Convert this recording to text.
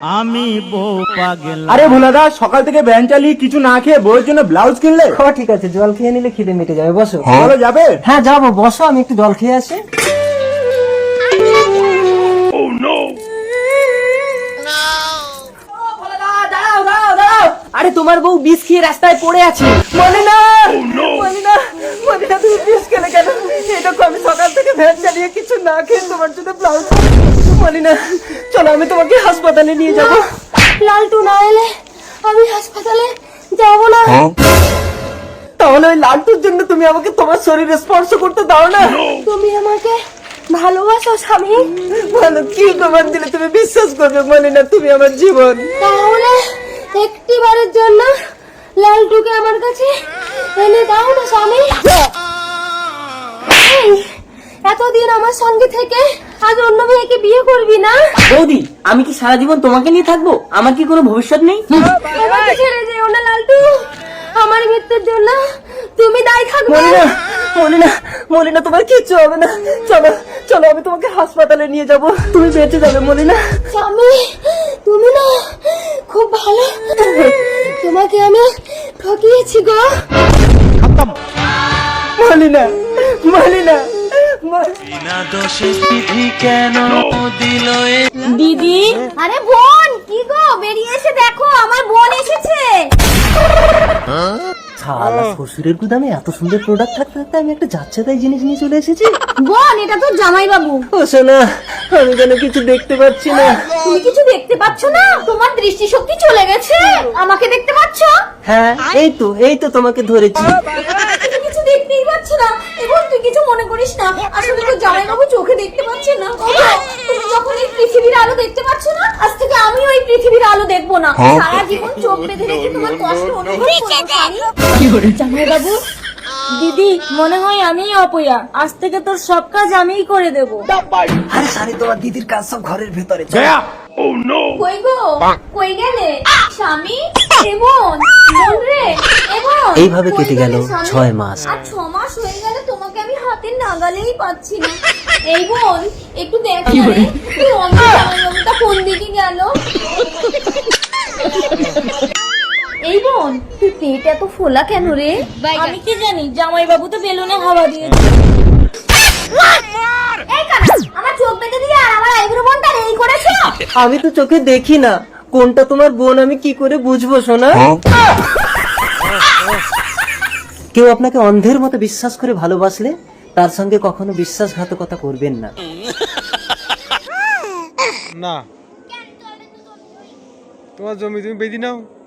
আমি বউ পাগল। আরে ভোলাদা সকাল থেকে ভ্যান চালিয়ে কিছু না খেয়ে বউয়ের জন্য ব্লাউজ কিনলে? ও ঠিক আছে জল খেয়ে নিলে খিদে মিটে যাবে বসো। চলো যাবে? হ্যাঁ যাব বসো আমি একটু জল খেয়ে আসি। আরে তোমার বউ বিষ খেয়ে রাস্তায় পড়ে আছে। মনে না মনে না মনে না তুমি বিষ খেলে কেন? এই দেখো আমি সকাল থেকে ভ্যান চালিয়ে কিছু না খেয়ে তোমার জন্য ব্লাউজ মনে না আমি তোমাকে হাসপাতালে নিয়ে যাব। লালটু না এলে আমি হাসপাতালে যাব না। তাহলে ওই লালটুর জন্য তুমি আমাকে তোমার শরীরে স্পর্শ করতে দাও না। তুমি আমাকে ভালোবাসো স্বামী। ভালো কি প্রমাণ দিলে তুমি বিশ্বাস করবে মনে না তুমি আমার জীবন? তাহলে একটিবারের জন্য লালটুকে আমার কাছে এনে দাও না স্বামী। এতদিন আমার সঙ্গে থেকে আজ অন্য মেয়েকে বিয়ে করবি না? বৌদি আমি কি সারা জীবন তোমাকে নিয়ে থাকব? আমার কি কোনো ভবিষ্যৎ নেই? আমাকে ছেড়ে যেও না লালটু। আমার মৃত্যুর জন্য তুমি দায়ী থাকবে। না মনে না মনে না তোমার কিচ্ছু হবে না। চলো চলো আমি তোমাকে হাসপাতালে নিয়ে যাব। তুমি বেঁচে যাবে মনে না স্বামী তুমি না খুব ভালো। তোমাকে আমি ঠকিয়েছি গো। মনে না দিদি? আরে বোন কি গো? বেরিয়ে এসে দেখো আমার বোন এসেছে। শালা শ্বশুরের গুদামে এত সুন্দর প্রোডাক্ট থাকতে থাকতে আমি একটা যাচ্ছে তাই জিনিস নিয়ে চলে এসেছি। বোন এটা তো জামাই বাবু ও শোনা আমি যেন কিছু দেখতে পাচ্ছি না। তুমি কিছু দেখতে পাচ্ছ না? তোমার দৃষ্টিশক্তি চলে গেছে। আমাকে দেখতে পাচ্ছ? হ্যাঁ এই তো এই তো তোমাকে ধরেছি তুমি কিছু দেখতেই পাচ্ছ না এবং তুই কিছু মনে করিস না? আসলে তো জামাই বাবু চোখে দেখতে পাচ্ছে না। তুমি যখন এই পৃথিবীর আলো দেখতে পাচ্ছ না আজ থেকে আমি ওই পৃথিবীর আলো দেখব না। সারা জীবন চোখ বেঁধে রেখে তোমার কষ্ট অনুভব করব জামাই বাবু দিদি মনে হয় আমি অপয়া। আজ থেকে তোর সব কাজ আমিই করে দেব। আরে সারি তোমার দিদির কাজ সব ঘরের ভেতরে চল। কই গো? কই গেলে? স্বামী এমন এমন। এইভাবে কেটে গেল ছয় মাস। আর ছ মাস হয়ে গেলে আমি নাগালেই পাচ্ছি না। এই বোন একটু দেখ রে তুই অন্য কোন দিকে গেল? এই বোন তুই পেট এত ফোলা কেন রে? আমি কি জানি জামাইবাবু তো বেলুনে হাওয়া দিয়েছে। এই কানা আমার চোখ বেঁধে দিয়ে আর আমার আইব্রো বোনটা এই করেছ? আমি তো চোখে দেখি না। কোনটা তোমার বোন আমি কি করে বুঝব সোনা? কেউ আপনাকে অন্ধের মতো বিশ্বাস করে ভালোবাসলে? তার সঙ্গে কখনো বিশ্বাসঘাতকতা করবেন না। না। তোমার জমি তুমি বেঁধে নাও।